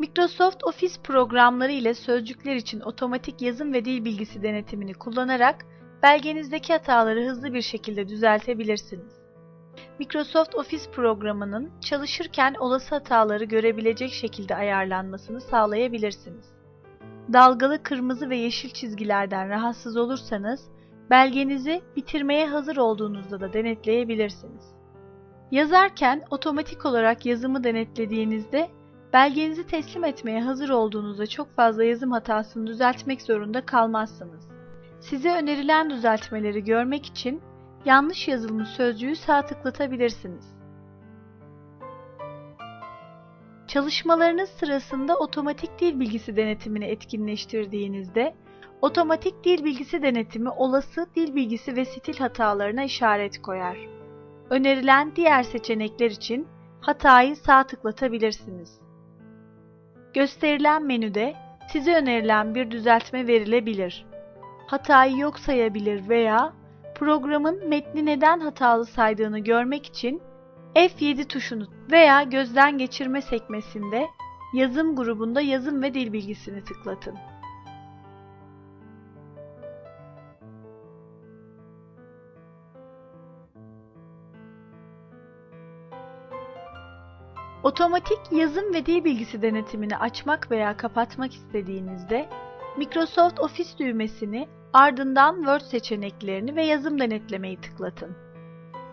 Microsoft Office programları ile sözcükler için otomatik yazım ve dil bilgisi denetimini kullanarak belgenizdeki hataları hızlı bir şekilde düzeltebilirsiniz. Microsoft Office programının çalışırken olası hataları görebilecek şekilde ayarlanmasını sağlayabilirsiniz. Dalgalı kırmızı ve yeşil çizgilerden rahatsız olursanız, belgenizi bitirmeye hazır olduğunuzda da denetleyebilirsiniz. Yazarken otomatik olarak yazımı denetlediğinizde, belgenizi teslim etmeye hazır olduğunuzda çok fazla yazım hatasını düzeltmek zorunda kalmazsınız. Size önerilen düzeltmeleri görmek için yanlış yazılmış sözcüğü sağ tıklatabilirsiniz. Çalışmalarınız sırasında otomatik dil bilgisi denetimini etkinleştirdiğinizde, otomatik dil bilgisi denetimi olası dil bilgisi ve stil hatalarına işaret koyar. Önerilen diğer seçenekler için hatayı sağ tıklatabilirsiniz. Gösterilen menüde size önerilen bir düzeltme verilebilir. Hatayı yok sayabilir veya programın metni neden hatalı saydığını görmek için F7 tuşunu veya gözden geçirme sekmesinde yazım grubunda yazım ve dil bilgisini tıklatın. Otomatik yazım ve dil bilgisi denetimini açmak veya kapatmak istediğinizde Microsoft Office düğmesini ardından Word seçeneklerini ve yazım denetlemeyi tıklatın.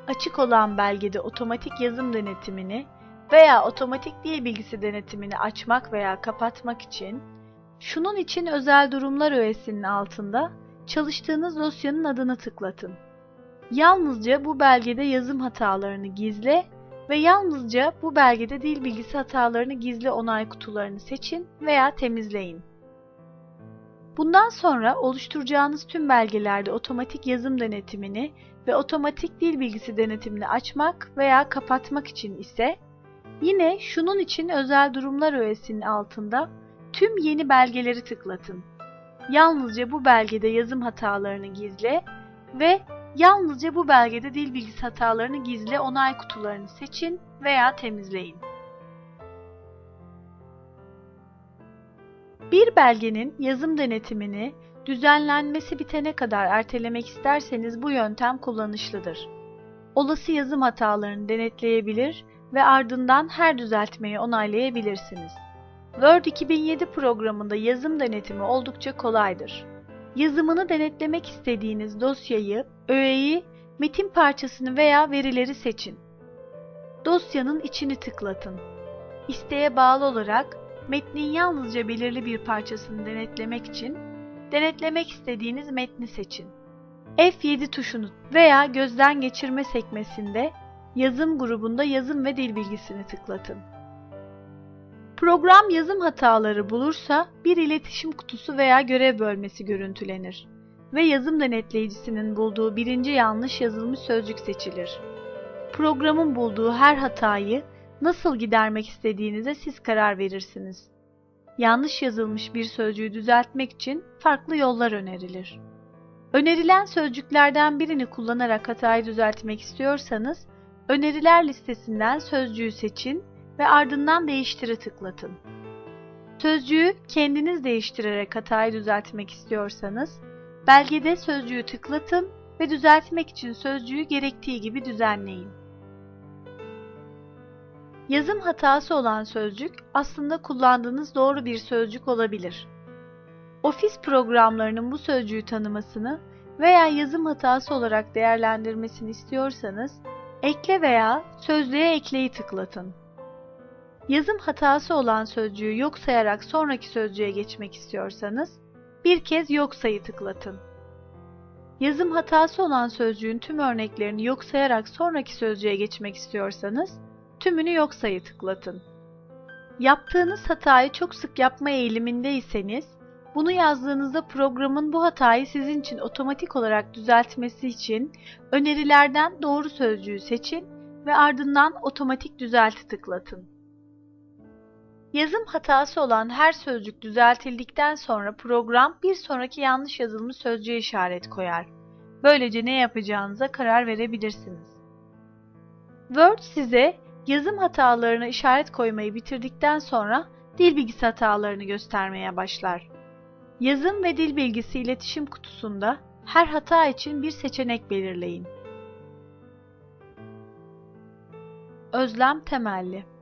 Açık olan belgede otomatik yazım denetimini veya otomatik dil bilgisi denetimini açmak veya kapatmak için şunun için özel durumlar öğesinin altında çalıştığınız dosyanın adını tıklatın. Yalnızca bu belgede yazım hatalarını gizle ve yalnızca bu belgede dil bilgisi hatalarını gizle onay kutularını seçin veya temizleyin. Bundan sonra oluşturacağınız tüm belgelerde otomatik yazım denetimini ve otomatik dil bilgisi denetimini açmak veya kapatmak için ise yine şunun için özel durumlar öğesinin altında tüm yeni belgeleri tıklatın. Yalnızca bu belgede yazım hatalarını gizle ve yalnızca bu belgede dil bilgisi hatalarını gizle onay kutularını seçin veya temizleyin. Bir belgenin yazım denetimini düzenlenmesi bitene kadar ertelemek isterseniz bu yöntem kullanışlıdır. Olası yazım hatalarını denetleyebilir ve ardından her düzeltmeyi onaylayabilirsiniz. Word 2007 programında yazım denetimi oldukça kolaydır. Yazımını denetlemek istediğiniz dosyayı, öğeyi, metin parçasını veya verileri seçin. Dosyanın içini tıklatın. İsteğe bağlı olarak metnin yalnızca belirli bir parçasını denetlemek için denetlemek istediğiniz metni seçin. F7 tuşunu veya gözden geçirme sekmesinde yazım grubunda yazım ve dil bilgisini tıklatın. Program yazım hataları bulursa bir iletişim kutusu veya görev bölmesi görüntülenir ve yazım denetleyicisinin bulduğu birinci yanlış yazılmış sözcük seçilir. Programın bulduğu her hatayı nasıl gidermek istediğinize siz karar verirsiniz. Yanlış yazılmış bir sözcüğü düzeltmek için farklı yollar önerilir. Önerilen sözcüklerden birini kullanarak hatayı düzeltmek istiyorsanız, öneriler listesinden sözcüğü seçin ve ardından değiştire tıklatın. Sözcüğü kendiniz değiştirerek hatayı düzeltmek istiyorsanız, belgede sözcüğü tıklatın ve düzeltmek için sözcüğü gerektiği gibi düzenleyin. Yazım hatası olan sözcük aslında kullandığınız doğru bir sözcük olabilir. Ofis programlarının bu sözcüğü tanımasını veya yazım hatası olarak değerlendirmesini istiyorsanız, ekle veya sözlüğe ekleyi tıklatın. Yazım hatası olan sözcüğü yok sayarak sonraki sözcüğe geçmek istiyorsanız, bir kez yok sayı tıklatın. Yazım hatası olan sözcüğün tüm örneklerini yok sayarak sonraki sözcüğe geçmek istiyorsanız, tümünü yok sayı tıklatın. Yaptığınız hatayı çok sık yapma eğilimindeyseniz, bunu yazdığınızda programın bu hatayı sizin için otomatik olarak düzeltmesi için önerilerden doğru sözcüğü seçin ve ardından otomatik düzelti tıklatın. Yazım hatası olan her sözcük düzeltildikten sonra program bir sonraki yanlış yazılmış sözcüğe işaret koyar. Böylece ne yapacağınıza karar verebilirsiniz. Word size yazım hatalarına işaret koymayı bitirdikten sonra dil bilgisi hatalarını göstermeye başlar. Yazım ve dil bilgisi iletişim kutusunda her hata için bir seçenek belirleyin. Özlem temelli